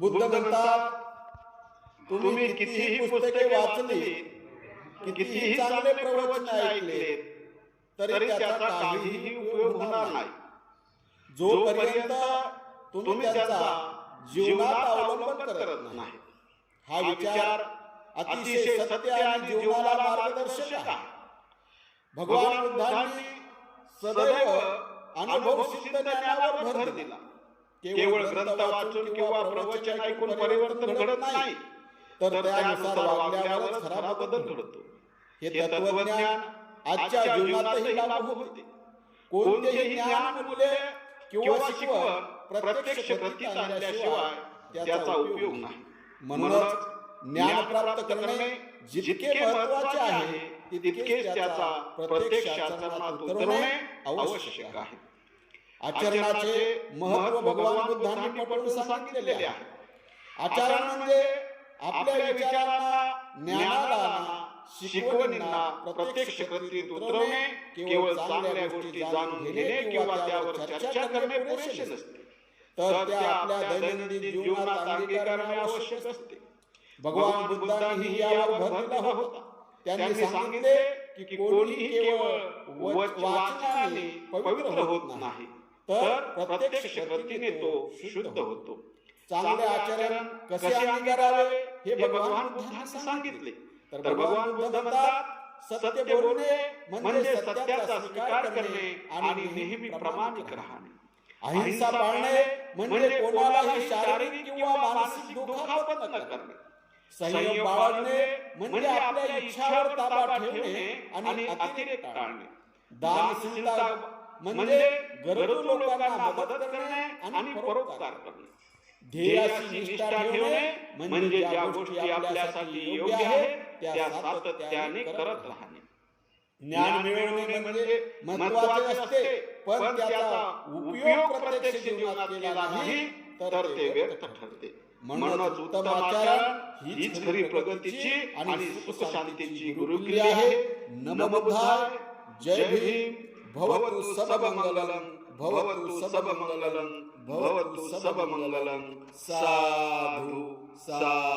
बुद्ध म्हणतात तुम्ही कितीही पुस्तके वाचली कितीही चांगले प्रवचन ऐकले तरी त्याचा काहीही उपयोग होणार नाही. जोपर्यंत तुम्ही त्यांचा जीवनात अवलंबन करत नाही. हा विचार अतिशय सत्य आणि जीवनाला मार्गदर्शक आहे. भगवान बुद्धांनी सदैव अनुभव सिद्ध ज्ञानावर भर दिला. केवळ ग्रंथ वाचून किंवा प्रवचन ऐकून परिवर्तन घडत नाही. तर त्यानुसार वागल्यावरच खरा बदल घडतो. हे तत्वज्ञान आजच्या जीवनातही लागू होते. कोणतेही ज्ञान मुले किंवा शिकवण प्रत्यक्ष कृतीत आणल्याशिवाय त्याचा उपयोग नाही. म्हणूनच ज्ञान प्राप्त करणे जितके महत्त्वाचे आहे तितकेच त्याचा प्रत्यक्ष आचरणात उतरवणे आवश्यक आहे. आचरणाचे महत्व भगवान बुद्धांनी पटवून सांगितलेले आहे. आचरण म्हणजे आपल्या विचारांना ज्ञानाला शिकवणींना प्रत्यक्ष कृतीत उतरवणे केवळ चांगल्या गोष्टी जाणून घेणे किंवा त्यावर चर्चा करणे पुरेसे नसते. तर त्या आपल्या दैनंदिन जीवनात अंगीकारणे आवश्यक असते. भगवान बुद्धांनी यावर भर दिला होता. त्यांनी सांगितले की कोणीही केवळ वाचनाने पवित्र होत नाही. तर प्रत्यक्ष कृतीने तो शुद्ध होतो चांगले आचरण कसे अंगीकारावे हे भगवान बुद्धांनी सांगितले। तर भगवान बुद्ध म्हणतात सत्य बोलणे म्हणजे सत्याचा स्वीकार करणे आणि नेहमी प्रामाणिक राहणे. अहिंसा पाळणे म्हणजे कोणालाही शारीरिक किंवा मानसिक दुखापत न करणे. संयम बाळगणे म्हणजे आपल्या इच्छावर ताबा ठेवणे आणि अतिरेक टाळणे. दानशीलता म्हणजे गरजू लोकांना मदत करणे आणि परोपकार करणे. ध्येयाशी निष्ठा ठेवणे म्हणजे ज्या गोष्टी आपल्यासाठी योग्य आहेत त्या सातत्याने करत राहणे. ज्ञान मिळवणे म्हणजे महत्त्वाचे असते पण त्याचा उपयोग प्रत्यक्ष जीवनात केला नाही तर ते व्यर्थ ठरते. म्हणूनच उत्तम आचरण हीच खरी प्रगतीची आणि सुख शांतीची गुरुकिल्ली आहे. नम बुद्धाय जय भीम. भवतु सब मंगलम भवतु सब मंगलम भवतु सब मंगलम साधु साधु साधु